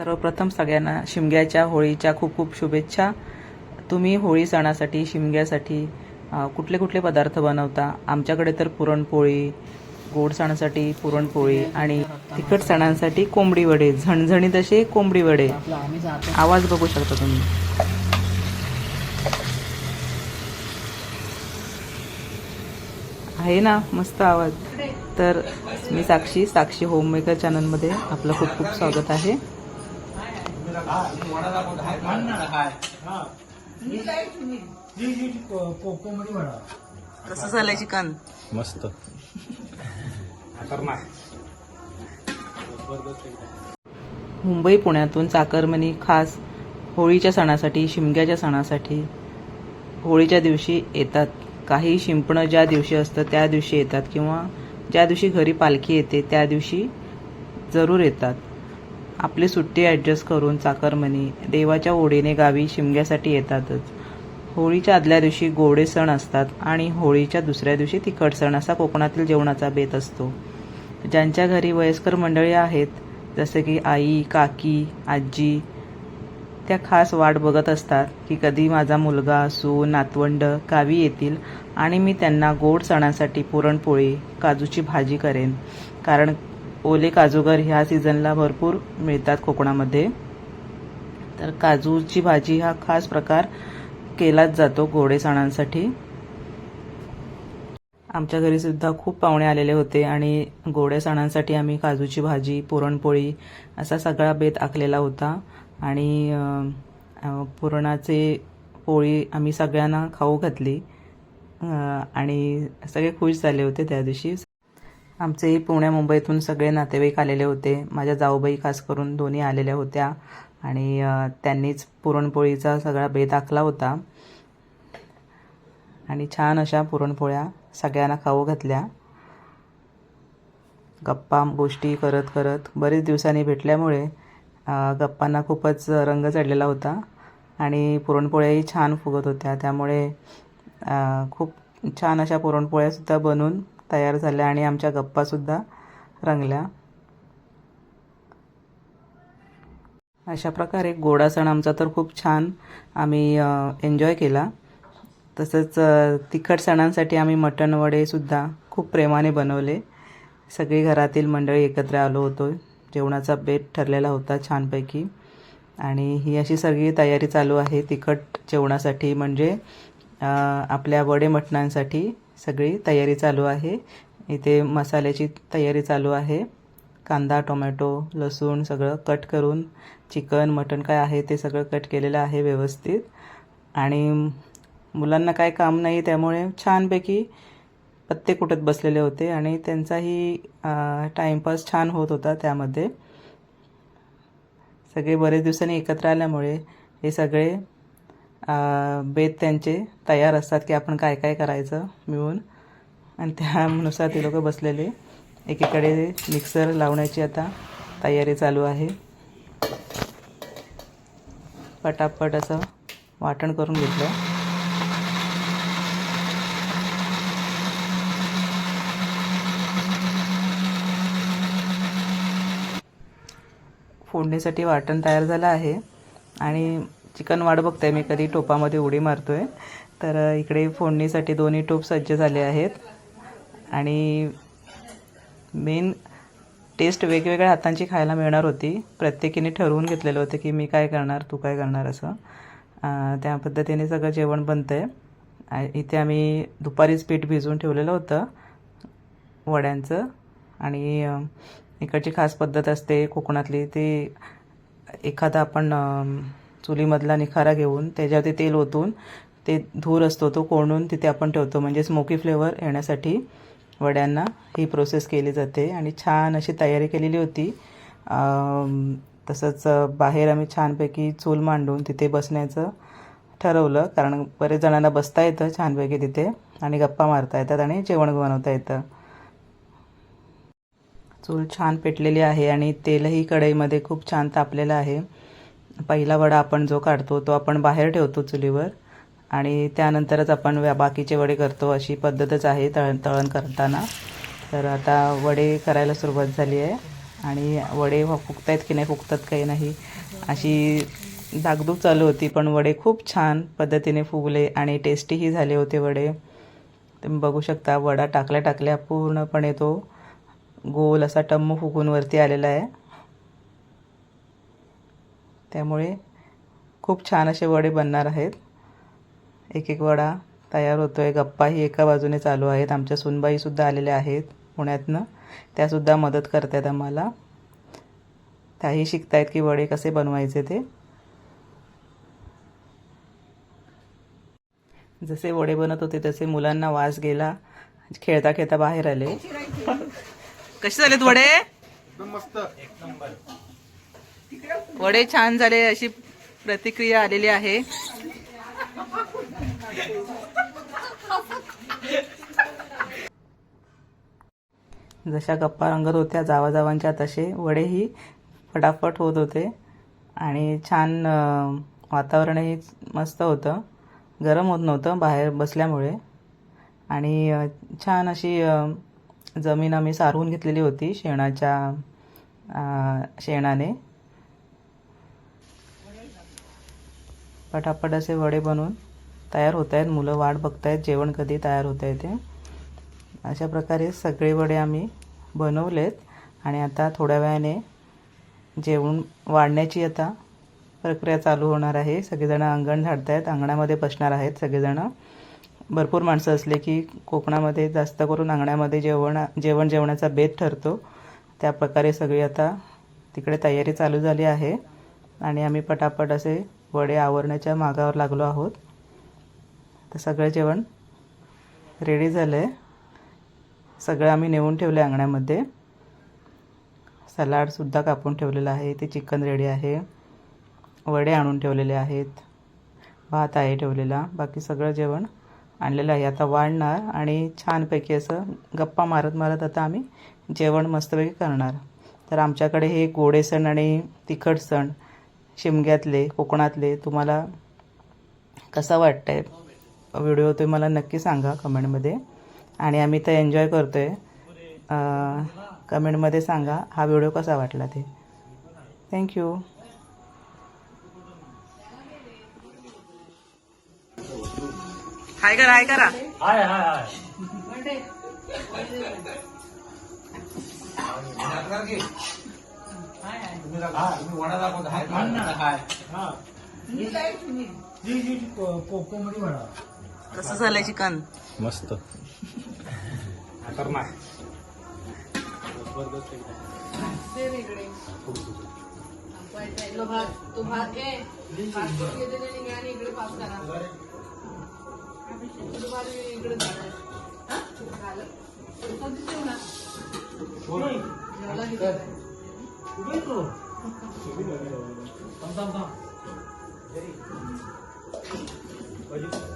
सर्वप्रथम सगळ्यांना शिमग्याच्या होळीच्या खूप खूप शुभेच्छा. तुम्ही होळी सणासाठी शिमग्यासाठी कुठले कुठले पदार्थ बनवता? आमच्याकडे तर पुरणपोळी गोड सणासाठी पुरणपोळी आणि तिखट सणांसाठी कोंबडी वडे झणझणीत असे कोंबडी वडे. आवाज बघू शकता तुम्ही. आहे ना? मस्त आवाज. तर मी साक्षी साक्षी होममेकर चॅनलमध्ये आपलं खूप खूप स्वागत आहे. कोकमडी वडा. कसं झालंय चिकन. मस्त. मुंबई पुण्यातून चाकरमनी खास होळीच्या सणासाठी शिमग्याच्या सणासाठी होळीच्या दिवशी येतात. काही शिंपणं ज्या दिवशी असतं त्या दिवशी येतात किंवा ज्या दिवशी घरी पालखी येते त्या दिवशी जरूर येतात. आपली सुट्टी ॲडजस्ट करून चाकरमनी देवाच्या ओढीने गावी शिमग्यासाठी येतातच. होळीच्या आदल्या दिवशी गोडे सण असतात आणि होळीच्या दुसऱ्या दिवशी तिखट सण असा कोकणातील जेवणाचा बेत असतो. ज्यांच्या घरी वयस्कर मंडळी आहेत जसे की आई काकी आजी त्या खास वाट बघत असतात की कधी माझा मुलगा सून नातवंड गावी येतील आणि मी त्यांना गोड सणासाठी पुरणपोळी काजूची भाजी करेन. कारण ओले काजूगर ह्या सीझनला भरपूर मिळतात कोकणामध्ये. तर काजूची भाजी हा खास प्रकार केलाच जातो गोडे सणांसाठी. आमच्या घरी सुद्धा खूप पाहुणे आलेले होते आणि गोड्या सणांसाठी आम्ही काजूची भाजी पुरणपोळी असा सगळा बेत आखलेला होता. आणि पुरणाचे पोळी आम्ही सगळ्यांना खाऊ घातली. आणि सगळे खुश झाले होते त्या दिवशी. आमचे पुण्या मुंबईतून सगळे नातेवाईक आलेले होते. माझ्या जाऊबाई खास करून दोन्ही आलेल्या होत्या. आणि त्यांनीच पुरणपोळीचा सगळा बेत आखला होता. आणि छान अशा पुरणपोळ्या सगळ्यांना खाऊ घातल्या. गप्पा गोष्टी करत करत बरेच दिवसांनी भेटल्यामुळे गप्पांना खूपच रंग चढलेला होता. आणि पुरणपोळ्याही छान फुगत होत्या. त्यामुळे खूप छान अशा पुरणपोळ्यासुद्धा बनून तयार झाल्या आणि आमच्या गप्पासुद्धा रंगल्या. अशा प्रकारे गोडा सण आमचा तर खूप छान आम्ही एन्जॉय केला. तसंच तिखट सणांसाठी आम्ही मटण वडेसुद्धा खूप प्रेमाने बनवले. सगळी घरातील मंडळी एकत्र आलो होतो. जेवणाचा बेत ठरलेला होता छानपैकी. आणि ही अशी सगळी तयारी चालू आहे तिखट जेवणासाठी. म्हणजे आपल्या वडे मटणांसाठी सगळी तयारी चालू आहे. इथे मसाल्याची तयारी चालू आहे. कांदा टोमॅटो लसूण सगळं कट करून चिकन मटण काय आहे ते सगळं कट केलेलं आहे व्यवस्थित. आणि मुलांना काय काम नाही त्यामुळे छानपैकी पत्ते कुटत बसलेले होते आणि त्यांचाही टाईमपास छान होत होता त्यामध्ये. सगळे बरेच दिवसांनी एकत्र आल्यामुळे हे सगळे बेत त्यांचे तयार असतात की आपण काय काय करायचं मिळून. आणि त्यानुसार ते लोक बसलेले. एकीकडे मिक्सर लावण्याची आता तयारी चालू आहे. पटापट असं वाटण करून घेतलं. फोडणीसाठी वाटण तयार झालं आहे. आणि चिकन वाढ बघताय मी कधी टोपामध्ये उडी मारतोय. तर इकडे फोडणीसाठी दोन्ही टोप सज्ज झाले आहेत. आणि मेन टेस्ट वेगवेगळ्या हातांची खायला मिळणार होती. प्रत्येकीने ठरवून घेतलेलं होतं की मी काय करणार तू काय करणार असं. त्या पद्धतीने सगळं जेवण बनतं आहे इथे आम्ही दुपारीच पीठ भिजवून ठेवलेलं होतं वड्यांचं. आणि इकडची खास पद्धत असते कोकणातली ती एखादा आपण चुलीमधला निखारा घेऊन त्याच्यावरती तेल ओतून ते धूर असतो तो कोंडून तिथे आपण ठेवतो. म्हणजे स्मोकी फ्लेवर येण्यासाठी वड्यांना ही प्रोसेस केली जाते. आणि छान अशी तयारी केलेली होती. तसंच बाहेर आम्ही छानपैकी चूल मांडून तिथे बसण्याचं ठरवलं. कारण बरेच जणांना बसता येतं छानपैकी तिथे. आणि गप्पा मारता येतात आणि जेवण बनवता येतं. चूल छान पेटलेली आहे आणि तेलही कढईमध्ये खूप छान तापलेलं आहे. पहिला वडा आपण जो काढतो तो आपण बाहेर ठेवतो चुलीवर आणि त्यानंतरच आपण बाकीचे वडे करतो अशी पद्धतच आहे तळण तळण करताना. तर आता वडे करायला सुरुवात झाली आहे आणि वडे फुगतायत की नाही फुगतात काही नाही अशी धाकधूक चालू होती पण वडे खूप छान पद्धतीने फुगले आणि टेस्टीही झाले होते वडे. तुम्ही बघू शकता वडा टाकल्या टाकल्या पूर्णपणे तो गोल असा टम्म फुगून वरती आलेला आहे. त्यामुळे खूप छान असे वडे बनणार आहेत. एक एक वडा तयार होतो आहे गप्पाही एका बाजूने चालू आहेत. आमच्या सुनबाईसुद्धा आलेल्या आहेत पुण्यातनं. त्यासुद्धा मदत करत आहेत आम्हाला. त्याही शिकतायत की वडे कसे बनवायचे ते. जसे वडे बनत होते तसे मुलांना वास गेला. खेळता खेळता बाहेर आले. कसे झालेत वडे? मस्त. वडे छान झाले अशी प्रतिक्रिया आलेली आहे. जशा गप्पा रंगत होत्या जावाजावांच्या तसे वडेही फटाफट होत होते. आणि छान वातावरणही मस्त होतं. गरम होत नव्हतं बाहेर बसल्यामुळे. आणि छान अशी जमीन आम्ही सारवून घेतलेली होती शेणाच्या शेणाने. पटापट असे वडे बनवून तयार होत आहेत. मुलं वाट आहेत जेवण कधी तयार होत आहे ते. अशा प्रकारे सगळे वडे आम्ही बनवलेत. आणि आता थोड्या वेळाने जेवण वाढण्याची आता प्रक्रिया चालू होणार आहे. सगळेजणं अंगण झाडत आहेत अंगणामध्ये बसणार आहेत सगळेजणं. भरपूर माणसं असले की कोकणामध्ये जास्त करून अंगणामध्ये जेवण जेवण जेवणाचा बेत ठरतो. त्या प्रकारे सगळी आता तिकडे तयारी चालू झाली आहे. आणि आम्ही पटापट असे वडे आवरण्याच्या मागावर लागलो आहोत. तर सगळं जेवण रेडी झालं आहे सगळं आम्ही नेऊन ठेवलं आहे अंगणामध्ये सलाडसुद्धा कापून ठेवलेलं आहे. ते चिकन रेडी आहे. वडे आणून ठेवलेले आहेत. भात आहे ठेवलेला. बाकी सगळं जेवण आणलेलं आहे. आता वाढणार आणि छानपैकी असं गप्पा मारत मारत आता आम्ही जेवण मस्तपैकी करणार. तर आमच्याकडे हे गोडे सण आणि तिखट सण शिमग्यातले कोकणातले तुम्हाला कसा वाटतं आहे व्हिडिओ तुम्ही मला नक्की सांगा कमेंटमध्ये. आणि आम्ही तर एन्जॉय करतो आहे कमेंटमध्ये सांगा हा व्हिडिओ कसा वाटला ते. थँक्यू हाय करा हाय करा. हाय हाय हाय. तुम्ही दाखवा. तुम्ही वडा दाखवत हाय मान हाय. हा. जी जी कोको मध्ये म्हणा कसं झालंय चिकन? मस्त. खतरनाक. तो भात तो भात घे. इकडे पाच करा. तो भात इकडे झाला? हा? 这个。这个没问题了，完了完了。三三三。哎，快点。